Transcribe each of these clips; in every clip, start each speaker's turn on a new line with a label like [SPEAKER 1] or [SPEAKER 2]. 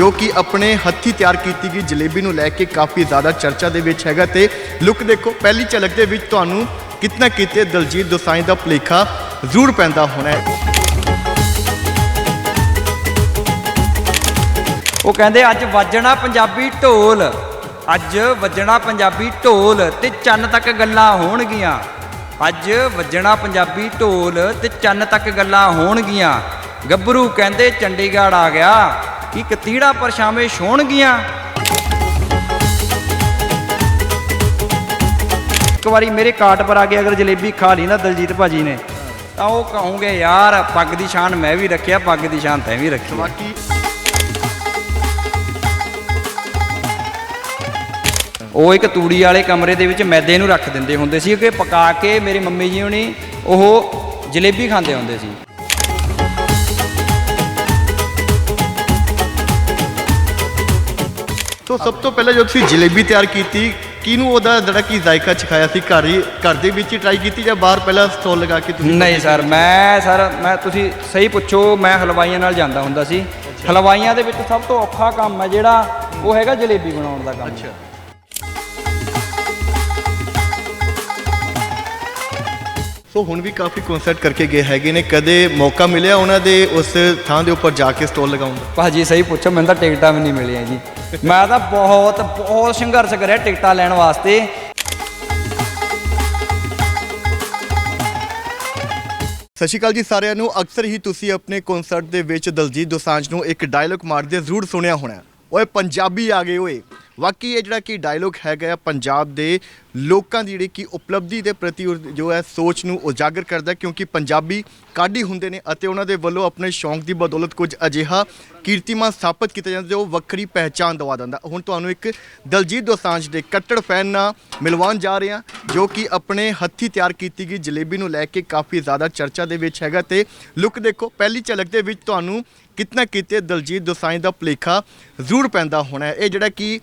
[SPEAKER 1] ਜੋ ਕਿ ਆਪਣੇ ਹੱਥੀ ਤਿਆਰ ਕੀਤੀ ਗਈ ਜਲੇਬੀ ਨੂੰ ਲੈ ਕੇ ਕਾਫੀ ਜ਼ਿਆਦਾ ਚਰਚਾ ਦੇ ਵਿੱਚ ਹੈਗਾ ਤੇ ਲੁੱਕ ਦੇਖੋ, ਪਹਿਲੀ ਝਲਕ ਦੇ ਵਿੱਚ ਤੁਹਾਨੂੰ ਕਿਤਨਾ ਕਿਤੇ ਦਲਜੀਤ ਦੋਸਾਂਝ ਦਾ ਭੁਲੇਖਾ ਜ਼ਰੂਰ ਪੈਂਦਾ ਹੋਣਾ ਹੈ।
[SPEAKER 2] ਉਹ ਕਹਿੰਦੇ, ਅੱਜ ਵੱਜਣਾ ਪੰਜਾਬੀ ਢੋਲ, ਅੱਜ ਵੱਜਣਾ ਪੰਜਾਬੀ ਢੋਲ ਤੇ ਚੰਨ ਤੱਕ ਗੱਲਾਂ ਹੋਣਗੀਆਂ। ਅੱਜ ਵੱਜਣਾ ਪੰਜਾਬੀ ਢੋਲ ਤੇ ਚੰਨ ਤੱਕ ਗੱਲਾਂ ਹੋਣਗੀਆਂ। ਗੱਭਰੂ ਕਹਿੰਦੇ, ਚੰਡੀਗੜ੍ਹ ਆ ਗਿਆ। ਕੀ ਕਤੀੜਾ ਪਰਛਾਵੇਂ ਛੋਣਗੀਆਂ ਇੱਕ ਵਾਰੀ ਮੇਰੇ ਕਾਟ ਪਰ ਆ ਕੇ ਅਗਰ ਜਲੇਬੀ ਖਾ ਲਈ ਨਾ ਦਲਜੀਤ ਭਾਜੀ ਨੇ ਤਾਂ ਉਹ ਕਹੋਗੇ ਯਾਰ ਪੱਗ ਦੀ ਸ਼ਾਨ ਮੈਂ ਵੀ ਰੱਖਿਆ ਪੱਗ ਦੀ ਸ਼ਾਨ ਤੈਂ ਵੀ ਰੱਖੀ।
[SPEAKER 1] ਬਾਕੀ
[SPEAKER 2] ਉਹ ਇੱਕ ਤੂੜੀ ਵਾਲੇ ਕਮਰੇ ਦੇ ਵਿੱਚ ਮੈਦੇ ਨੂੰ ਰੱਖ ਦਿੰਦੇ ਹੁੰਦੇ ਸੀ ਕਿ ਪਕਾ ਕੇ ਮੇਰੀ ਮੰਮੀ ਜੀ ਹੁਣੀ ਉਹ ਜਲੇਬੀ ਖਾਂਦੇ ਹੁੰਦੇ ਸੀ
[SPEAKER 1] ਸੋ ਸਭ ਤੋਂ ਪਹਿਲਾਂ ਜਦੋਂ ਤੁਸੀਂ ਜਲੇਬੀ ਤਿਆਰ ਕੀਤੀ ਕਿਹਨੂੰ ਉਹਦਾ ਜਿਹੜਾ ਕੀ ਜ਼ਾਇਕਾ ਚਖਾਇਆ ਸੀ? ਘਰ ਹੀ ਘਰ ਦੇ ਵਿੱਚ ਹੀ ਟਰਾਈ ਕੀਤੀ ਜਾਂ ਬਾਹਰ ਪਹਿਲਾਂ ਸਟਾਲ ਲਗਾ ਕੇ ਤੁਸੀਂ
[SPEAKER 2] ਨਹੀਂ ਸਰ ਮੈਂ ਸਰ ਮੈਂ ਤੁਸੀਂ ਸਹੀ ਪੁੱਛੋ ਮੈਂ ਹਲਵਾਈਆਂ ਨਾਲ ਜਾਂਦਾ ਹੁੰਦਾ ਸੀ। ਹਲਵਾਈਆਂ ਦੇ ਵਿੱਚ ਸਭ ਤੋਂ ਔਖਾ ਕੰਮ ਹੈ ਜਿਹੜਾ ਉਹ ਹੈਗਾ ਜਲੇਬੀ ਬਣਾਉਣ ਦਾ ਕੰਮ।
[SPEAKER 1] ਅੱਛਾ। ਸੋ ਹੁਣ ਵੀ ਕਾਫੀ ਕਨਸਰਟ ਕਰਕੇ ਗਏ ਹੈਗੇ ਨੇ। ਕਦੇ ਮੌਕਾ ਮਿਲਿਆ ਉਹਨਾਂ ਦੇ ਉਸ ਥਾਂ ਦੇ ਉੱਪਰ ਜਾ ਕੇ ਸਟਾਲ ਲਗਾਉਣ ਦਾ?
[SPEAKER 2] ਭਾਜੀ ਸਹੀ ਪੁੱਛੋ ਮੈਨੂੰ ਤਾਂ ਟਿਕਟਾਂ ਵੀ ਨਹੀਂ ਮਿਲੀਆਂ ਜੀ। ਮੈਂ ਤਾਂ ਬਹੁਤ ਬਹੁਤ ਸੰਘਰਸ਼ ਕਰਿਆ ਟਿਕਟਾਂ ਲੈਣ ਵਾਸਤੇ।
[SPEAKER 1] ਸਤਿ ਸ਼੍ਰੀ ਅਕਾਲ ਜੀ ਸਾਰਿਆਂ ਨੂੰ। ਅਕਸਰ ਹੀ ਤੁਸੀਂ ਆਪਣੇ ਕਨਸਰਟ ਦੇ ਵਿੱਚ ਦਲਜੀਤ ਦੋਸਾਂਝ ਨੂੰ ਇੱਕ ਡਾਇਲੌਗ ਮਾਰਦੇ ਜ਼ਰੂਰ ਸੁਣਿਆ ਹੋਣਾ ਓਏ ਪੰਜਾਬੀ ਆ ਗਏ ਓਏ। ਵਾਕਈ ਇਹ ਜਿਹੜਾ ਕਿ ਡਾਇਲੋਗ ਹੈਗਾ ਆ ਪੰਜਾਬ ਦੇ ਲੋਕਾਂ ਦੀ ਜਿਹੜੀ ਕਿ ਉਪਲਬਧੀ ਦੇ ਪ੍ਰਤੀ ਉਹ ਜੋ ਹੈ ਸੋਚ ਨੂੰ ਉਜਾਗਰ ਕਰਦਾ ਕਿਉਂਕਿ ਪੰਜਾਬੀ ਕਾਢੀ ਹੁੰਦੇ ਨੇ ਅਤੇ ਉਹਨਾਂ ਦੇ ਵੱਲੋਂ ਆਪਣੇ ਸ਼ੌਂਕ ਦੀ ਬਦੌਲਤ ਕੁਝ ਅਜਿਹਾ ਕੀਰਤੀਮਾਨ ਸਥਾਪਿਤ ਕੀਤਾ ਜਾਂਦਾ ਜੋ ਵੱਖਰੀ ਪਹਿਚਾਣ ਦਵਾ ਦਿੰਦਾ ਹੁਣ ਤੁਹਾਨੂੰ ਇੱਕ ਦਲਜੀਤ ਦੋਸਾਂਝ ਦੇ ਕੱਟੜ ਫੈਨ ਨਾਲ ਮਿਲਵਾਉਣ ਜਾ ਰਹੇ ਹਾਂ, ਜੋ ਕਿ ਆਪਣੇ ਹੱਥੀ ਤਿਆਰ ਕੀਤੀ ਗਈ ਜਲੇਬੀ ਨੂੰ ਲੈ ਕੇ ਕਾਫੀ ਜ਼ਿਆਦਾ ਚਰਚਾ ਦੇ ਵਿੱਚ ਹੈਗਾ ਤੇ ਲੁੱਕ ਦੇਖੋ, ਪਹਿਲੀ ਝਲਕ ਦੇ ਵਿੱਚ ਤੁਹਾਨੂੰ ਕਿਤਨਾ ਕਿਤੇ ਦਲਜੀਤ ਦੋਸਾਂਝ ਦਾ ਭੁਲੇਖਾ ਜ਼ਰੂਰ ਪੈਂਦਾ ਹੋਣਾ ਇਹ ਜਿਹੜਾ ਕਿ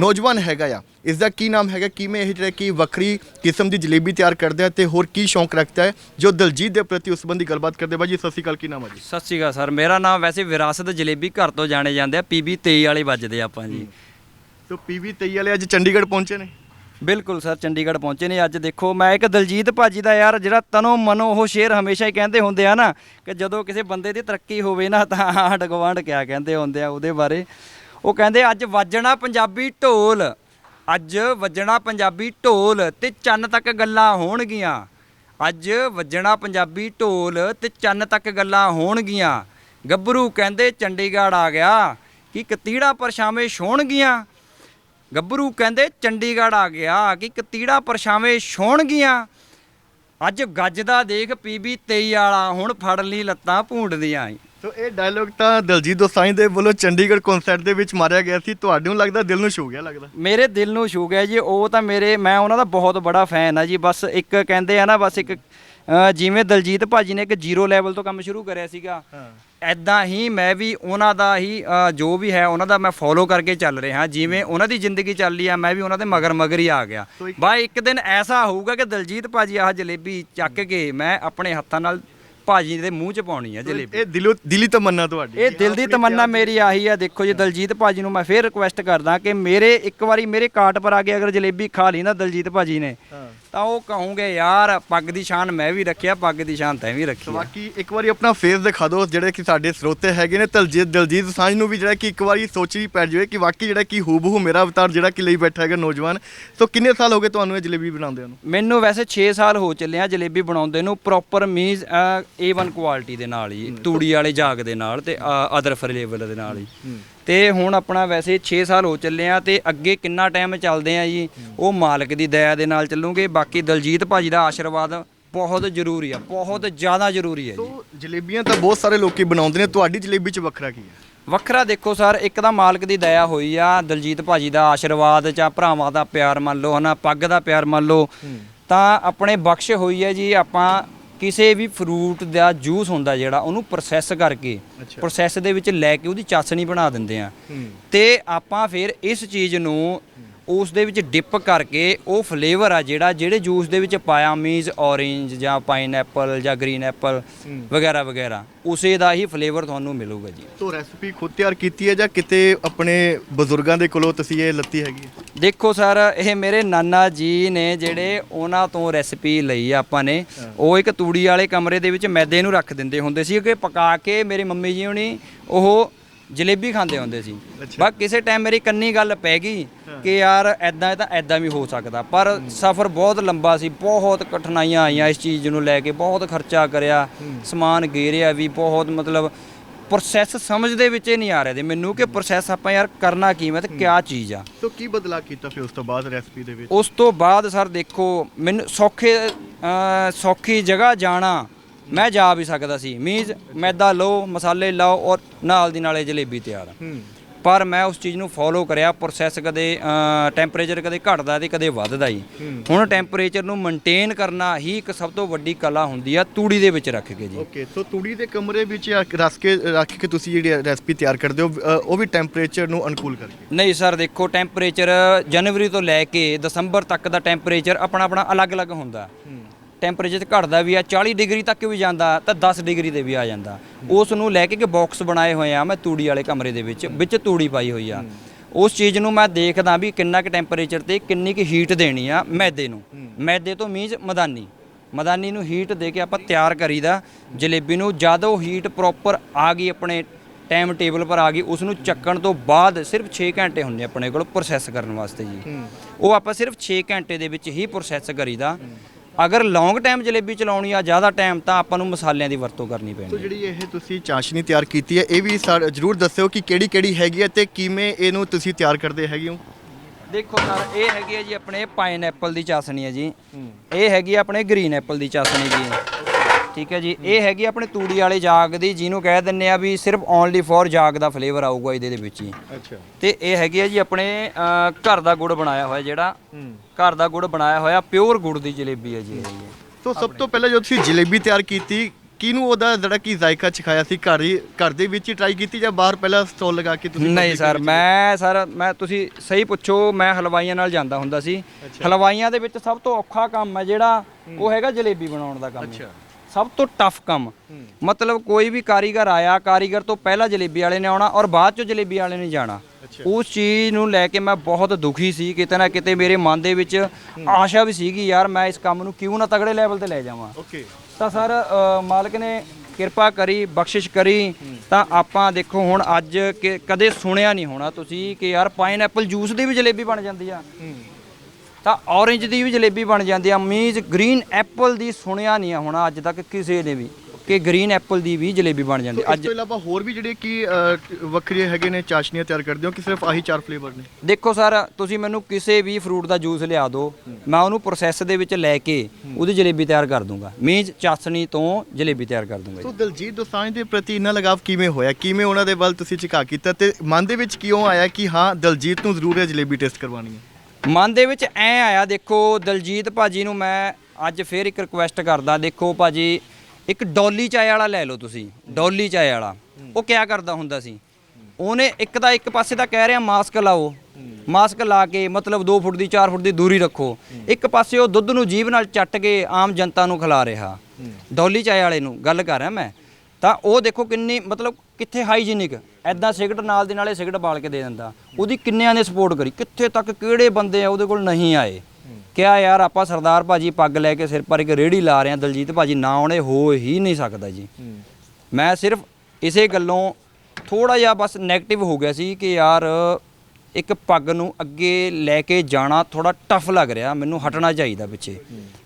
[SPEAKER 1] ਨੌਜਵਾਨ ਹੈਗਾ ਆ ਇਸ ਦਾ ਕੀ ਨਾਮ ਹੈਗਾ ਕਿਵੇਂ ਇਹ ਜਿਹੜਾ ਕਿ ਵੱਖਰੀ ਕਿਸਮ ਦੀ ਜਲੇਬੀ ਤਿਆਰ ਕਰਦਾ ਹੈ ਤੇ ਹੋਰ ਕੀ ਸ਼ੌਂਕ ਰੱਖਦਾ ਹੈ ਜੋ ਦਲਜੀਤ ਦੇ ਪ੍ਰਤੀ ਉਸ ਸੰਬੰਧੀ ਗੱਲਬਾਤ ਕਰਦੇ ਬਾਜੀ ਸਤਿ ਸ਼੍ਰੀ ਅਕਾਲ ਕੀ ਨਾਮ ਹੈ ਜੀ?
[SPEAKER 2] ਸਤਿ ਸ਼੍ਰੀ ਅਕਾਲ ਸਰ। ਮੇਰਾ ਨਾਮ ਵੈਸੇ ਵਿਰਾਸਤ ਜਲੇਬੀ ਘਰ ਤੋਂ ਜਾਣੇ ਜਾਂਦੇ ਆ ਪੀਬੀ 23 ਵਾਲੇ ਵੱਜਦੇ ਆਪਾਂ ਜੀ।
[SPEAKER 1] ਸੋ ਪੀਵੀ 23 ਵਾਲੇ ਅੱਜ ਚੰਡੀਗੜ੍ਹ ਪਹੁੰਚੇ ਨੇ?
[SPEAKER 2] ਬਿਲਕੁਲ ਸਰ, ਚੰਡੀਗੜ੍ਹ ਪਹੁੰਚੇ ਨੇ। ਅੱਜ ਦੇਖੋ, ਮੈਂ ਇੱਕ ਦਲਜੀਤ ਭਾਜੀ ਦਾ ਯਾਰ, ਜਿਹੜਾ ਤਨੋ ਮਨੋ ਉਹ ਸ਼ੇਰ ਹਮੇਸ਼ਾ ਹੀ ਕਹਿੰਦੇ ਹੁੰਦੇ ਆ ਨਾ, ਕਿ ਜਦੋਂ ਕਿਸੇ ਬੰਦੇ ਦੀ ਤਰੱਕੀ ਹੋਵੇ ਨਾ, ਤਾਂ ਆਂਢ ਗੁਆਂਢ ਕਿਆ ਕਹਿੰਦੇ ਹੁੰਦੇ ਆ ਉਹਦੇ ਬਾਰੇ। ਉਹ ਕਹਿੰਦੇ, ਅੱਜ ਵੱਜਣਾ ਪੰਜਾਬੀ ਢੋਲ, ਅੱਜ ਵੱਜਣਾ ਪੰਜਾਬੀ ਢੋਲ ਤੇ ਚੰਨ ਤੱਕ ਗੱਲਾਂ ਹੋਣਗੀਆਂ। ਅੱਜ ਵੱਜਣਾ ਪੰਜਾਬੀ ਢੋਲ ਤੇ ਚੰਨ ਤੱਕ ਗੱਲਾਂ ਹੋਣਗੀਆਂ। ਗੱਭਰੂ ਕਹਿੰਦੇ, ਚੰਡੀਗੜ੍ਹ ਆ ਗਿਆ, ਕਿ ਕਤੀੜਾ ਪਰਛਾਵੇਂ ਛੋਣਗੀਆਂ। ਗੱਭਰੂ ਕਹਿੰਦੇ ਚੰਡੀਗੜ੍ਹ ਆ ਗਿਆ ਕਿ ਕਤੀੜਾ ਪਰਛਾਵੇਂ ਛੋਣਗੀਆਂ ਅੱਜ ਗੱਜਦਾ ਦੇਖ ਪੀਬੀ 23 ਵਾਲਾ ਹੁਣ ਫੜ ਲਈ ਲੱਤਾਂ ਭੂੰਡਦੀਆਂ ਈ।
[SPEAKER 1] ਸੋ ਇਹ ਡਾਇਲੌਗ ਤਾਂ ਦਲਜੀਤ ਦੋਸਾਂਝ ਦੇ ਵੱਲੋਂ ਚੰਡੀਗੜ੍ਹ ਕਨਸਰਟ ਦੇ ਵਿੱਚ ਮਾਰਿਆ ਗਿਆ ਸੀ। ਤੁਹਾਨੂੰ ਲੱਗਦਾ ਦਿਲ ਨੂੰ ਛੂ ਗਿਆ ਲੱਗਦਾ?
[SPEAKER 2] ਮੇਰੇ ਦਿਲ ਨੂੰ ਛੂ ਗਿਆ ਜੀ। ਉਹ ਤਾਂ ਮੇਰੇ ਮੈਂ ਉਹਨਾਂ ਦਾ ਬਹੁਤ ਬੜਾ ਫੈਨ ਆ ਜੀ। ਬਸ ਇੱਕ ਕਹਿੰਦੇ ਆ ਨਾ ਬਸ ਇੱਕ ਅ, ਜਿਵੇਂ ਦਲਜੀਤ ਭਾਜੀ ਨੇ ਇੱਕ ਜ਼ੀਰੋ ਲੈਵਲ ਤੋਂ ਕੰਮ ਸ਼ੁਰੂ ਕਰਿਆ ਸੀਗਾ ਐਦਾਂ ਹੀ ਮੈਂ ਵੀ ਉਹਨਾਂ ਦਾ ਹੀ ਅ, ਜੋ ਵੀ ਹੈ ਉਹਨਾਂ ਦਾ ਮੈਂ ਫੋਲੋ ਕਰਕੇ ਚੱਲ ਰਿਹਾ ਜਿਵੇਂ ਉਹਨਾਂ ਦੀ ਜ਼ਿੰਦਗੀ ਚੱਲ ਰਹੀ ਆ ਮੈਂ ਵੀ ਉਹਨਾਂ ਦੇ ਮਗਰ ਮਗਰ ਹੀ ਆ ਗਿਆ। ਬਾਈ ਇੱਕ ਦਿਨ ਐਸਾ ਹੋਊਗਾ ਕਿ ਦਲਜੀਤ ਭਾਜੀ ਆਹ ਜਲੇਬੀ ਚੱਕ ਕੇ ਮੈਂ ਆਪਣੇ ਹੱਥਾਂ ਨਾਲ ਭਾਜੀ ਦੇ ਮੂੰਹ 'ਚ ਪਾਉਣੀ ਆ ਜਲੇਬੀ।
[SPEAKER 1] ਇਹ ਦਿਲੋਂ ਦਿਲੀ ਤਮੰਨਾ ਤੁਹਾਡੀ।
[SPEAKER 2] ਇਹ ਦਿਲ ਦੀ ਤਮੰਨਾ ਮੇਰੀ ਆਹੀ ਆ ਦੇਖੋ ਜੀ ਦਲਜੀਤ ਭਾਜੀ ਨੂੰ ਮੈਂ ਫੇਰ ਰਿਕੁਐਸਟ ਕਰਦਾ ਕਿ ਮੇਰੇ ਇੱਕ ਵਾਰੀ ਮੇਰੇ ਕਾਟ ਪਰ ਆ ਕੇ ਅਗਰ ਜਲੇਬੀ ਖਾ ਲਈ ਨਾ ਦਲਜੀਤ ਭਾਜੀ ਨੇ
[SPEAKER 1] ਹਾਂ।
[SPEAKER 2] ਤਾਂ ਉਹ ਕਹੋਗੇ ਯਾਰ ਪੱਗ ਦੀ ਸ਼ਾਨ ਮੈਂ ਵੀ ਰੱਖਿਆ ਪੱਗ ਦੀ ਸ਼ਾਨ ਤੈਂ ਵੀ ਰੱਖੀ ਆ।
[SPEAKER 1] ਬਾਕੀ ਇੱਕ ਵਾਰੀ ਆਪਣਾ ਫੇਸ ਦਿਖਾ ਦਿਓ ਜਿਹੜੇ ਕਿ ਸਾਡੇ ਸਰੋਤੇ ਹੈਗੇ ਨੇ ਦਲਜੀਤ ਦਲਜੀਤ ਦੋਸਾਂਝ ਨੂੰ ਵੀ ਜਿਹੜਾ ਕਿ ਇੱਕ ਵਾਰੀ ਸੋਚਣੀ ਪੈ ਜਾਵੇ ਕਿ ਵਾਕਈ ਜਿਹੜਾ ਕਿ ਹੂਬਹੂ ਮੇਰਾ ਅਵਤਾਰ ਜਿਹੜਾ ਕਿ ਲਈ ਬੈਠਾ ਹੈਗਾ ਨੌਜਵਾਨ। ਸੋ ਕਿੰਨੇ ਸਾਲ ਹੋ ਗਏ ਤੁਹਾਨੂੰ ਇਹ ਜਲੇਬੀ ਬਣਾਉਂਦੇ ਨੂੰ?
[SPEAKER 2] ਮੈਨੂੰ ਵੈਸੇ 6 ਸਾਲ ਹੋ ਚੱਲੇ ਆ ਜਲੇਬੀ ਬਣਾਉਂਦੇ ਨੂੰ ਪ੍ਰੋਪਰ ਮੀਜ਼ A1 ਕੁਆਲਿਟੀ ਦੇ ਨਾਲ ਹੀ ਤੂੜੀ ਵਾਲੇ ਜਾਗ ਦੇ ਨਾਲ ਤੇ ਅਦਰ ਫਲੇਵਰ ਦੇ ਨਾਲ ਹੀ। ਤੇ ਹੁਣ ਆਪਣਾ ਵੈਸੇ 6 ਸਾਲ ਹੋ ਚੱਲੇ ਆ ਤੇ ਅੱਗੇ ਕਿੰਨਾ ਟਾਈਮ ਚੱਲਦੇ ਆ ਜੀ ਉਹ ਮਾਲਕ ਦੀ ਦਇਆ ਦੇ ਨਾਲ ਚੱਲੂਗੇ ਬਾਕੀ ਦਲਜੀਤ ਭਾਜੀ ਦਾ ਆਸ਼ੀਰਵਾਦ ਬਹੁਤ ਜ਼ਰੂਰੀ ਆ ਬਹੁਤ ਜ਼ਿਆਦਾ ਜ਼ਰੂਰੀ ਹੈ ਜੀ।
[SPEAKER 1] ਸੋ ਜਲੇਬੀਆਂ ਤਾਂ ਬਹੁਤ ਸਾਰੇ ਲੋਕੀ ਬਣਾਉਂਦੇ ਨੇ ਤੁਹਾਡੀ ਜਲੇਬੀ 'ਚ ਵੱਖਰਾ ਕੀ ਹੈ?
[SPEAKER 2] ਵੱਖਰਾ ਦੇਖੋ ਸਰ ਇੱਕ ਤਾਂ ਮਾਲਕ ਦੀ ਦਇਆ ਹੋਈ ਆ ਦਲਜੀਤ ਭਾਜੀ ਦਾ ਆਸ਼ੀਰਵਾਦ ਜਾਂ ਭਰਾਵਾਂ ਦਾ ਪਿਆਰ ਮੰਨ ਲਓ ਹਨਾ ਪੱਗ ਦਾ ਪਿਆਰ ਮੰਨ ਲਓ ਤਾਂ ਆਪਣੇ ਬਖਸ਼ ਹੋਈ ਹੈ ਜੀ ਆਪਾਂ ਕਿਸੇ ਵੀ ਫਰੂਟ ਦਾ ਜੂਸ ਹੁੰਦਾ ਜਿਹੜਾ ਉਹਨੂੰ ਪ੍ਰੋਸੈਸ ਕਰਕੇ
[SPEAKER 1] ਅੱਛਾ।
[SPEAKER 2] ਪ੍ਰੋਸੈਸ ਦੇ ਵਿੱਚ ਲੈ ਕੇ ਉਹਦੀ ਚਾਸਣੀ ਬਣਾ ਦਿੰਦੇ ਆ। ਤੇ ਆਪਾਂ ਫਿਰ ਇਸ ਚੀਜ਼ ਨੂੰ ਉਸ ਦੇ ਵਿੱਚ ਡਿਪ ਕਰਕੇ ਉਹ ਫਲੇਵਰ ਆ ਜਿਹੜਾ ਜਿਹੜੇ ਜੂਸ ਦੇ ਵਿੱਚ ਪਾਇਆ ਮੀਜ਼ ਔਰੇਂਜ ਜਾਂ ਪਾਈਨਐਪਲ ਜਾਂ ਗ੍ਰੀਨ ਐਪਲ ਵਗੈਰਾ ਵਗੈਰਾ ਉਸੇ ਦਾ ਹੀ ਫਲੇਵਰ ਤੁਹਾਨੂੰ ਮਿਲੂਗਾ ਜੀ।
[SPEAKER 1] ਤੋ ਰੈਸਪੀ ਖੁਦ ਤਿਆਰ ਕੀਤੀ ਹੈ ਜਾਂ ਕਿਤੇ ਆਪਣੇ ਬਜ਼ੁਰਗਾਂ ਦੇ ਕੋਲੋਂ ਤੁਸੀਂ ਇਹ ਲੱਤੀ ਹੈਗੀ?
[SPEAKER 2] ਦੇਖੋ ਸਰ ਇਹ ਮੇਰੇ ਨਾਨਾ ਜੀ ਨੇ ਜਿਹੜੇ ਉਹਨਾਂ ਤੋਂ ਰੈਸਪੀ ਲਈ ਆਪਾਂ ਨੇ ਉਹ ਇੱਕ ਤੂੜੀ ਵਾਲੇ ਕਮਰੇ ਦੇ ਵਿੱਚ ਮੈਦੇ ਨੂੰ ਰੱਖ ਦਿੰਦੇ ਹੁੰਦੇ ਸੀ ਕਿ ਪਕਾ ਕੇ ਮੇਰੀ ਮੰਮੀ ਜੀ ਹੁਣੀ ਉਹ ਜਲੇਬੀ ਖਾਂਦੇ ਹੁੰਦੇ ਸੀ। ਬਸ ਕਿਸੇ ਟਾਈਮ ਮੇਰੀ ਕੰਨੀ ਗੱਲ ਪੈ ਗਈ ਕਿ ਯਾਰ ਐਦਾਂ ਤਾਂ ਐਦਾਂ ਵੀ ਹੋ ਸਕਦਾ। ਪਰ ਸਫ਼ਰ ਬਹੁਤ ਲੰਬਾ ਸੀ ਬਹੁਤ ਕਠਿਨਾਈਆਂ ਆਈਆਂ ਇਸ ਚੀਜ਼ ਨੂੰ ਲੈ ਕੇ ਬਹੁਤ ਖਰਚਾ ਕਰਿਆ ਸਮਾਨ ਗੇਰਿਆ ਵੀ ਬਹੁਤ ਮਤਲਬ ਪ੍ਰੋਸੈਸ ਸਮਝ ਦੇ ਵਿੱਚ ਹੀ ਨਹੀਂ ਆ ਰਿਹਾ ਤੇ ਮੈਨੂੰ ਕਿ ਪ੍ਰੋਸੈਸ ਆਪਾਂ ਯਾਰ ਕਰਨਾ ਕੀ ਮੈਂ ਤੇ ਕਿਆ ਚੀਜ਼ ਆ।
[SPEAKER 1] ਤੋ ਕੀ ਬਦਲਾਅ ਕੀਤਾ ਫਿਰ ਉਸ ਤੋਂ ਬਾਅਦ ਰੈਸਪੀ ਦੇ ਵਿੱਚ?
[SPEAKER 2] ਉਸ ਤੋਂ ਬਾਅਦ ਸਰ ਦੇਖੋ ਮੈਨੂੰ ਸੌਖੇ ਸੌਖੀ ਜਗ੍ਹਾ ਜਾਣਾ ਮੈਂ ਜਾ ਵੀ ਸਕਦਾ ਸੀ। ਮੀਨਸ ਮੈਦਾ ਲਓ ਮਸਾਲੇ ਲਾਓ ਔਰ ਨਾਲ ਦੀ ਨਾਲੇ ਜਲੇਬੀ ਤਿਆਰ। ਪਰ ਮੈਂ ਉਸ ਚੀਜ਼ ਨੂੰ ਫੋਲੋ ਕਰਿਆ ਪ੍ਰੋਸੈਸ ਕਦੇ ਟੈਂਪਰੇਚਰ ਕਦੇ ਘਟਦਾ ਤੇ ਕਦੇ ਵੱਧਦਾ ਹੀ। ਹੁਣ ਟੈਂਪਰੇਚਰ ਨੂੰ ਮੇਨਟੇਨ ਕਰਨਾ ਹੀ ਇੱਕ ਸਭ ਤੋਂ ਵੱਡੀ ਕਲਾ ਹੁੰਦੀ ਆ ਤੂੜੀ ਦੇ ਵਿੱਚ ਰੱਖ ਕੇ ਜੀ।
[SPEAKER 1] ਓਕੇ ਸੋ ਤੂੜੀ ਦੇ ਕਮਰੇ ਵਿੱਚ ਰੱਖ ਕੇ ਰੱਖ ਕੇ ਤੁਸੀਂ ਜਿਹੜੀ ਰੈਸਪੀ ਤਿਆਰ ਕਰਦੇ ਹੋ ਉਹ ਵੀ ਟੈਂਪਰੇਚਰ ਨੂੰ ਅਨੁਕੂਲ ਕਰਕੇ?
[SPEAKER 2] ਨਹੀਂ ਸਰ ਦੇਖੋ ਟੈਂਪਰੇਚਰ ਜਨਵਰੀ ਤੋਂ ਲੈ ਕੇ ਦਸੰਬਰ ਤੱਕ ਦਾ ਟੈਂਪਰੇਚਰ ਆਪਣਾ ਆਪਣਾ ਅਲੱਗ-ਅਲੱਗ ਹੁੰਦਾ। ਟੈਂਪਰੇਚਰ ਘਟਦਾ ਵੀ ਆ 40 ਡਿਗਰੀ ਤੱਕ ਵੀ ਜਾਂਦਾ ਤਾਂ 10 ਡਿਗਰੀ ਤੇ ਵੀ ਆ ਜਾਂਦਾ। ਉਸ ਨੂੰ ਲੈ ਕੇ ਕਿ ਬਾਕਸ ਬਣਾਏ ਹੋਏ ਆ ਮੈਂ ਤੂੜੀ ਵਾਲੇ ਕਮਰੇ ਦੇ ਵਿੱਚ ਵਿੱਚ ਤੂੜੀ ਪਾਈ ਹੋਈ ਆ। ਉਸ ਚੀਜ਼ ਨੂੰ ਮੈਂ ਦੇਖਦਾ ਵੀ ਕਿੰਨਾ ਕੁ ਟੈਂਪਰੇਚਰ ਤੇ ਕਿੰਨੀ ਕੁ ਹੀਟ ਦੇਣੀ ਆ ਮੈਦੇ ਨੂੰ। ਮੈਦੇ ਤੋਂ ਮੀਨਸ ਮਦਾਨੀ। ਮਦਾਨੀ ਨੂੰ ਹੀਟ ਦੇ ਕੇ ਆਪਾਂ ਤਿਆਰ ਕਰੀਦਾ ਜਲੇਬੀ ਨੂੰ ਜਦ ਉਹ ਹੀਟ ਪ੍ਰੋਪਰ ਆ ਗਈ ਆਪਣੇ ਟਾਈਮ ਟੇਬਲ ਪਰ ਆ ਗਈ ਉਸ ਨੂੰ ਚੱਕਣ ਤੋਂ ਬਾਅਦ ਸਿਰਫ 6 ਘੰਟੇ ਹੁੰਦੇ ਆਪਣੇ ਕੋਲ ਪ੍ਰੋਸੈਸ ਕਰਨ ਵਾਸਤੇ ਜੀ। ਉਹ ਆਪਾਂ ਸਿਰਫ 6 ਘੰਟੇ ਦੇ ਵਿੱਚ ਹੀ ਪ੍ਰੋਸੈਸ ਕਰੀਦਾ। ਅਗਰ ਲੌਂਗ ਟਾਈਮ ਜਲੇਬੀ ਚਲਾਉਣੀ ਆ ਜ਼ਿਆਦਾ ਟਾਈਮ ਤਾਂ ਆਪਾਂ ਨੂੰ ਮਸਾਲਿਆਂ ਦੀ ਵਰਤੋਂ ਕਰਨੀ
[SPEAKER 1] ਸੋ
[SPEAKER 2] ਪੈਣੀ ਹੈ।
[SPEAKER 1] ਜਿਹੜੀ ਇਹ ਤੁਸੀਂ ਚਾਸ਼ਨੀ ਤਿਆਰ ਕੀਤੀ ਹੈ ਇਹ ਵੀ ਸਾ- ਜਰੂਰ ਦੱਸਿਓ ਕਿ ਕਿਹੜੀ ਕਿਹੜੀ ਹੈਗੀ ਹੈ ਤੇ ਕਿਵੇਂ ਇਹਨੂੰ ਤੁਸੀਂ ਤਿਆਰ ਕਰਦੇ ਹੈਗੇ ਹੋ?
[SPEAKER 2] ਦੇਖੋ ਸਰ ਇਹ ਹੈਗੀ ਹੈ ਜੀ ਆਪਣੇ ਪਾਈਨਐਪਲ ਦੀ ਚਾਸਣੀ ਹੈ ਜੀ। ਇਹ ਹੈਗੀ ਆ ਆਪਣੇ ਗ੍ਰੀਨ ਐਪਲ ਦੀ ਚਾਸਣੀ ਜੀ। ਠੀਕ ਹੈ ਜੀ। ਇਹ ਹੈਗੀ ਆਪਣੇ ਤੂੜੀ ਵਾਲੇ ਜਾਗ ਦੀ ਜਿਹਨੂੰ ਕਹਿ ਦਿੰਨੇ ਆ ਵੀ ਸਿਰਫ ਓਨਲੀ ਫॉर ਜਾਗ ਦਾ ਫਲੇਵਰ ਆਊਗਾ ਇਹਦੇ ਦੇ ਵਿੱਚ ਹੀ।
[SPEAKER 1] ਅੱਛਾ।
[SPEAKER 2] ਤੇ ਇਹ ਹੈਗੀ ਹੈ ਜੀ ਆਪਣੇ ਅ, ਘਰ ਦਾ ਗੁੜ ਬਣਾਇਆ ਹੋਇਆ ਜਿਹੜਾ। ਘਰ ਦਾ ਗੁੜ ਬਣਾਇਆ ਹੋਇਆ ਪਿਓਰ ਗੁੜ ਦੀ ਜਲੇਬੀ ਹੈ ਜੀ ਇਹ।
[SPEAKER 1] ਸੋ ਸਭ ਤੋਂ ਪਹਿਲਾਂ ਜਦੋਂ ਤੁਸੀਂ ਜਲੇਬੀ ਤਿਆਰ ਕੀਤੀ ਕਿਹਨੂੰ ਉਹਦਾ ਜਿਹੜਾ ਕੀ ਜ਼ਾਇਕਾ ਸਿਖਾਇਆ ਸੀ? ਘਰ ਹੀ ਘਰ ਦੇ ਵਿੱਚ ਹੀ ਟਰਾਈ ਕੀਤੀ ਜਾਂ ਬਾਹਰ ਪਹਿਲਾਂ ਸਟਾਲ ਲਗਾ ਕੇ ਤੁਸੀਂ
[SPEAKER 2] ਨਹੀਂ ਸਰ ਮੈਂ ਸਰ ਮੈਂ ਤੁਸੀਂ ਸਹੀ ਪੁੱਛੋ ਮੈਂ ਹਲਵਾਈਆਂ ਨਾਲ ਜਾਂਦਾ ਹੁੰਦਾ ਸੀ। ਹਲਵਾਈਆਂ ਦੇ ਵਿੱਚ ਸਭ ਤੋਂ ਔਖਾ ਕੰਮ ਹੈ ਜਿਹੜਾ ਉਹ ਹੈਗਾ ਜਲੇਬੀ ਬਣਾਉਣ ਦਾ ਕੰਮ।
[SPEAKER 1] ਅੱਛਾ।
[SPEAKER 2] ਸਭ ਤੋਂ ਟਫ ਕੰਮ। ਮਤਲਬ ਕੋਈ ਵੀ ਕਾਰੀਗਰ ਆਇਆ ਕਾਰੀਗਰ ਤੋਂ ਪਹਿਲਾਂ ਜਲੇਬੀ ਵਾਲੇ ਨੇ ਆਉਣਾ ਔਰ ਬਾਅਦ ਚੋਂ ਜਲੇਬੀ ਵਾਲੇ ਨੇ ਜਾਣਾ। ਉਸ ਚੀਜ਼ ਨੂੰ ਲੈ ਕੇ ਮੈਂ ਬਹੁਤ ਦੁਖੀ ਸੀ ਕਿਤੇ ਨਾ ਕਿਤੇ ਮੇਰੇ ਮਨ ਦੇ ਵਿੱਚ ਆਸ਼ਾ ਵੀ ਸੀਗੀ ਯਾਰ ਮੈਂ ਇਸ ਕੰਮ ਨੂੰ ਕਿਉਂ ਨਾ ਤਗੜੇ ਲੈਵਲ ਤੇ ਲੈ ਜਾਵਾਂ?
[SPEAKER 1] ਓਕੇ
[SPEAKER 2] ਤਾਂ ਸਰ ਮਾਲਕ ਨੇ ਕਿਰਪਾ ਕਰੀ ਬਖਸ਼ਿਸ਼ ਕਰੀ। ਤਾਂ ਆਪਾਂ ਦੇਖੋ ਹੁਣ ਅੱਜ ਕਦੇ ਸੁਣਿਆ ਨਹੀਂ ਹੋਣਾ ਤੁਸੀਂ ਕਿ ਯਾਰ ਪਾਈਨਐਪਲ ਜੂਸ ਦੀ ਵੀ ਜਲੇਬੀ ਬਣ ਜਾਂਦੀ ਆ। ਤਾਂ ਔਰੇਂਜ ਦੀ ਵੀ ਜਲੇਬੀ ਬਣ ਜਾਂਦੀ ਆ। ਮੀਜ਼ ਗ੍ਰੀਨ ਐਪਲ ਦੀ ਸੁਣਿਆ ਨਹੀਂ ਹੋਣਾ ਅੱਜ ਤੱਕ ਕਿਸੇ ਨੇ ਵੀ ਕਿ ਗ੍ਰੀਨ ਐਪਲ ਦੀ ਵੀ ਜਲੇਬੀ ਬਣ ਜਾਂਦੀ।
[SPEAKER 1] ਇਸ
[SPEAKER 2] ਅੱਜ
[SPEAKER 1] ਤੋਂ ਇਲਾਵਾ ਹੋਰ ਵੀ ਜਿਹੜੇ ਕੀ ਅ, ਵੱਖਰੇ ਹੈਗੇ ਨੇ ਚਾਸ਼ਨੀਆਂ ਤਿਆਰ ਕਰਦੇ ਹੋ ਕਿ ਸਿਰਫ ਆਹੀ ਚਾਰ ਫਲੇਵਰ ਨੇ?
[SPEAKER 2] ਦੇਖੋ ਸਰ ਤੁਸੀਂ ਮੈਨੂੰ ਕਿਸੇ ਵੀ ਫਰੂਟ ਦਾ ਜੂਸ ਲਿਆ ਦਿਓ ਮੈਂ ਉਹਨੂੰ ਪ੍ਰੋਸੈਸ ਦੇ ਵਿੱਚ ਲੈ ਕੇ ਉਹਦੀ ਜਲੇਬੀ ਤਿਆਰ ਕਰ ਦੂੰਗਾ। ਮੀਜ਼ ਚਾਸਣੀ ਤੋਂ ਜਲੇਬੀ ਤਿਆਰ ਕਰ ਦੂੰਗਾ ਜੀ।
[SPEAKER 1] ਸੋ ਦਲਜੀਤ ਦੋਸਾਂਝ ਦੇ ਪ੍ਰਤੀ ਇੰਨਾ ਲਗਾਵ ਕਿਵੇਂ ਹੋਇਆ? ਕਿਵੇਂ ਉਹਨਾਂ ਦੇ ਵੱਲ ਤੁਸੀਂ ਝੁਕਾ ਕੀਤਾ ਤੇ ਮਨ ਦੇ ਵਿੱਚ ਕਿਉਂ ਆਇਆ ਕਿ ਹਾਂ ਦਲਜੀਤ ਨੂੰ ਜ਼ਰੂਰ ਇਹ ਜਲੇਬੀ ਟੇਸਟ ਕਰਵਾਉਣੀ ਹੈ?
[SPEAKER 2] ਮਨ ਦੇ ਵਿੱਚ ਐ ਆਇਆ, ਦੇਖੋ ਦਲਜੀਤ ਭਾਜੀ ਨੂੰ ਮੈਂ ਅੱਜ ਫੇਰ ਇੱਕ ਰਿਕੁਐਸਟ ਕਰਦਾ, ਦੇਖੋ ਭਾਜੀ, ਇੱਕ ਡੋਲੀ ਚਾਏ ਵਾਲਾ ਲੈ ਲਓ ਤੁਸੀਂ, ਡੋਲੀ ਚਾਏ ਵਾਲਾ। ਉਹ ਕਿਆ ਕਰਦਾ ਹੁੰਦਾ ਸੀ? ਉਹਨੇ ਇੱਕ ਤਾਂ ਇੱਕ ਪਾਸੇ ਤਾਂ ਕਹਿ ਰਿਹਾ, ਮਾਸਕ ਲਾਓ, ਮਾਸਕ ਲਾ ਕੇ, ਮਤਲਬ 2 ਫੁੱਟ ਦੀ 4 ਫੁੱਟ ਦੀ ਦੂਰੀ ਰੱਖੋ। ਇੱਕ ਪਾਸੇ ਉਹ ਦੁੱਧ ਨੂੰ ਜੀਭ ਨਾਲ ਚੱਟ ਕੇ ਆਮ ਜਨਤਾ ਨੂੰ ਖਿਲਾ ਰਿਹਾ। ਡੋਲੀ ਚਾਏ ਵਾਲੇ ਨੂੰ ਗੱਲ ਕਰ ਰਿਹਾ ਮੈਂ। ਤਾਂ ਉਹ ਦੇਖੋ ਕਿੰਨੀ, ਮਤਲਬ ਕਿੱਥੇ ਹਾਈਜੀਨਿਕ ਐਦਾਂ ਸਿਗਰਟ ਨਾਲ ਦੇ ਨਾਲੇ ਸਿਗਰਟ ਬਾਲ ਕੇ ਦੇ ਦਿੰਦਾ। ਉਹਦੀ ਕਿੰਨਿਆਂ ਨੇ ਸਪੋਰਟ ਕਰੀ, ਕਿੱਥੇ ਤੱਕ ਕਿਹੜੇ ਬੰਦੇ ਆ ਉਹਦੇ ਕੋਲ ਨਹੀਂ ਆਏ। ਕਿਹਾ ਯਾਰ ਆਪਾਂ ਸਰਦਾਰ ਭਾਜੀ ਪੱਗ ਲੈ ਕੇ ਸਿਰ ਪਰ ਇੱਕ ਰੇੜੀ ਲਾ ਰਹੇ ਆ ਦਲਜੀਤ ਭਾਜੀ ਨਾ ਆਉਣੇ, ਹੋ ਹੀ ਨਹੀਂ ਸਕਦਾ ਜੀ। ਮੈਂ ਸਿਰਫ ਇਸੇ ਗੱਲੋਂ ਥੋੜਾ ਜਿਹਾ ਬਸ 네ਗੇਟਿਵ ਹੋ ਗਿਆ ਸੀ ਕਿ ਯਾਰ ਇੱਕ ਪੱਗ ਨੂੰ ਅੱਗੇ ਲੈ ਕੇ ਜਾਣਾ ਥੋੜਾ ਟਫ ਲੱਗ ਰਿਹਾ, ਮੈਨੂੰ ਹਟਣਾ ਚਾਹੀਦਾ ਪਿੱਛੇ।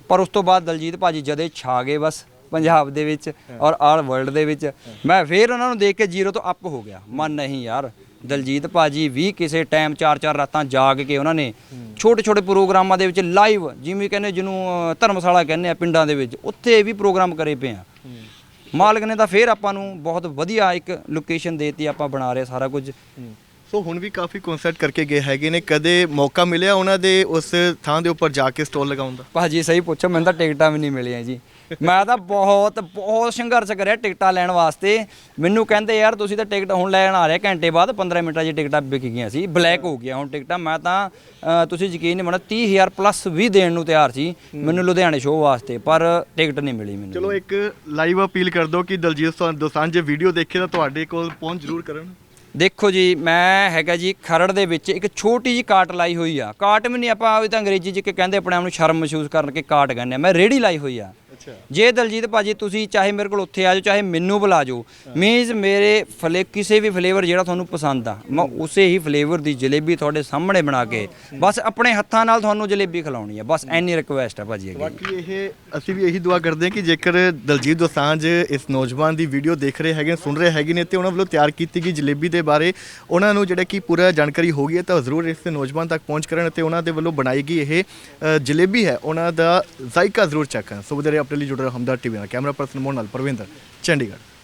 [SPEAKER 2] ਪਰ ਉਸ ਤੋਂ ਬਾਅਦ ਦਲਜੀਤ ਭਾਜੀ ਜਦੇ ਛਾ ਗਏ ਬਸ। ਪੰਜਾਬ ਦੇ ਵਿੱਚ ਔਰ ਆਲ ਵਰਲਡ ਦੇ ਵਿੱਚ। ਮੈਂ ਫੇਰ ਉਹਨਾਂ ਨੂੰ ਦੇਖ ਕੇ ਜ਼ੀਰੋ ਤੋਂ ਅਪ ਹੋ ਗਿਆ। ਮਨ ਨਹੀਂ ਯਾਰ। ਦਲਜੀਤ ਭਾਜੀ ਵੀ ਕਿਸੇ ਟਾਈਮ 4-4 ਰਾਤਾਂ ਜਾਗ ਕੇ ਉਹਨਾਂ ਨੇ ਛੋਟੇ-ਛੋਟੇ ਪ੍ਰੋਗਰਾਮਾਂ ਦੇ ਵਿੱਚ ਲਾਈਵ ਜਿਵੇਂ ਕਹਿੰਦੇ ਜਿਹਨੂੰ ਧਰਮਸ਼ਾਲਾ ਕਹਿੰਦੇ ਆ ਪਿੰਡਾਂ ਦੇ ਵਿੱਚ ਉੱਥੇ ਵੀ ਪ੍ਰੋਗਰਾਮ ਕਰੇ ਪਏ ਆ। ਮਾਲਕ ਨੇ ਤਾਂ ਫੇਰ ਆਪਾਂ ਨੂੰ ਬਹੁਤ ਵਧੀਆ ਇੱਕ ਲੋਕੇਸ਼ਨ ਦੇਤੀ ਆਪਾਂ ਬਣਾ ਰਹੇ ਸਾਰਾ ਕੁਝ।
[SPEAKER 1] ਸੋ ਹੁਣ ਵੀ ਕਾਫੀ ਕਨਸਰਟ ਕਰਕੇ ਗਏ ਹੈਗੇ ਨੇ। ਕਦੇ ਮੌਕਾ ਮਿਲਿਆ ਉਹਨਾਂ ਦੇ ਉਸ ਥਾਂ ਦੇ ਉੱਪਰ ਜਾ ਕੇ ਸਟਾਲ ਲਗਾਉਣ ਦਾ?
[SPEAKER 2] ਭਾਜੀ ਸਹੀ ਪੁੱਛੋ ਮੈਨੂੰ ਤਾਂ ਟਿਕਟਾਂ ਵੀ ਨਹੀਂ ਮਿਲੀਆਂ ਜੀ। ਮੈਂ ਤਾਂ ਬਹੁਤ ਬਹੁਤ ਸੰਘਰਸ਼ ਕਰਿਆ ਟਿਕਟਾਂ ਲੈਣ ਵਾਸਤੇ। ਮੈਨੂੰ ਕਹਿੰਦੇ ਯਾਰ ਤੁਸੀਂ ਤਾਂ ਟਿਕਟ ਹੁਣ ਲੈਣ ਆ ਰਹੇ ਘੰਟੇ ਬਾਅਦ 15 ਮਿੰਟਾਂ 'ਚ ਟਿਕਟਾਂ ਵਿਕ ਗਈਆਂ ਸੀ ਬਲੈਕ ਹੋ ਗਿਆ ਹੁਣ ਟਿਕਟਾਂ। ਮੈਂ ਤਾਂ ਅ, ਤੁਸੀਂ ਯਕੀਨ ਨਹੀਂ ਮੰਨੋ 30000 ਪਲੱਸ ਵੀ ਦੇਣ ਨੂੰ ਤਿਆਰ ਸੀ ਮੈਨੂੰ ਲੁਧਿਆਣੇ ਸ਼ੋਅ ਵਾਸਤੇ ਪਰ ਟਿਕਟ ਨਹੀਂ ਮਿਲੀ ਮੈਨੂੰ।
[SPEAKER 1] ਚਲੋ ਇੱਕ ਲਾਈਵ ਅਪੀਲ ਕਰ ਦਿਓ ਕਿ ਦਲਜੀਤ ਦੋਸਾਂ- ਦੋਸਾਂਝ ਜੇ ਵੀਡੀਓ ਦੇਖੇ ਤਾਂ ਤੁਹਾਡੇ ਕੋਲ ਪਹੁੰਚ ਜ਼ਰੂਰ ਕਰਨ।
[SPEAKER 2] ਦੇਖੋ ਜੀ ਮੈਂ ਹੈਗਾ ਜੀ ਖਰੜ ਦੇ ਵਿੱਚ ਇੱਕ ਛੋਟੀ ਜੀ ਕਾਟ ਲਾਈ ਹੋਈ ਆ। ਕਾਟ ਵੀ ਨਹੀਂ ਆਪਾਂ ਉਹ ਤਾਂ ਅੰਗਰੇਜ਼ੀ ਚ ਕਿ ਕਹਿੰਦੇ ਆਪਣੇ ਆਪ ਨੂੰ ਸ਼ਰਮ ਮਹਿਸੂਸ ਕਰਨ ਕੇ ਕਾਟ ਕਹਿੰਦੇ ਆ। ਮੈਂ ਰੇੜੀ ਲਾਈ ਹੋਈ ਆ। ਜੇ ਦਲਜੀਤ ਭਾਜੀ ਤੁਸੀਂ ਚਾਹੇ ਮੇਰੇ ਕੋਲ ਉੱਥੇ ਆ ਜਾਓ ਚਾਹੇ ਮੈਨੂੰ ਬੁਲਾ ਜਾਓ ਮੀਨਸ ਮੇਰੇ ਫਲੇ ਕਿਸੇ ਵੀ ਫਲੇਵਰ ਜਿਹੜਾ ਤੁਹਾਨੂੰ ਪਸੰਦ ਆ ਮੈਂ ਉਸੇ ਹੀ ਫਲੇਵਰ ਦੀ ਜਲੇਬੀ ਤੁਹਾਡੇ ਸਾਹਮਣੇ ਬਣਾ ਕੇ ਬਸ ਆਪਣੇ ਹੱਥਾਂ ਨਾਲ ਤੁਹਾਨੂੰ ਜਲੇਬੀ ਖਿਲਾਉਣੀ ਆ। ਬਸ ਐਨੀ ਰਿਕੁਐਸਟ ਆ ਭਾਜੀ ਅੱਗੇ।
[SPEAKER 1] ਬਾਕੀ ਇਹ ਅਸੀਂ ਵੀ ਇਹੀ ਦੁਆ ਕਰਦੇ ਹਾਂ ਕਿ ਜੇਕਰ ਦਲਜੀਤ ਦੋਸਾਂਝ ਇਸ ਨੌਜਵਾਨ ਦੀ ਵੀਡੀਓ ਦੇਖ ਰਹੇ ਹੈਗੇ ਸੁਣ ਰਹੇ ਹੈਗੇ ਨੇ ਤੇ ਉਹਨਾਂ ਵੱਲੋਂ ਤਿਆਰ ਕੀਤੀ ਗਈ ਜਲੇਬੀ ਦੇ ਬਾਰੇ ਉਹਨਾਂ ਨੂੰ ਜਿਹੜਾ ਕਿ ਪੂਰਾ ਜਾਣਕਾਰੀ ਹੋ ਗਈ ਹੈ ਤਾਂ ਜ਼ਰੂਰ ਇਸ ਨੌਜਵਾਨ ਤੱਕ ਪਹੁੰਚ ਕਰਨ ਅਤੇ ਉਹਨਾਂ ਦੇ ਵੱਲੋਂ ਬਣਾਈ ਗਈ ਇਹ ਜਲੇਬੀ ਹੈ। ਉਹਨਾਂ ਦਾ ਜ਼ਾਇਕਾ ਜ਼ਰੂਰ ਚੈੱਕ ਕਰਨ। ਸੋ ਵਧੇਰੇ ਆਪਣੇ ਲਈ ਜੁੜੇ ਰਹੋ ਹਮਦਰ ਟੀਵੀ ਨਾਲ ਕੈਮਰਾ ਪਰਸਨ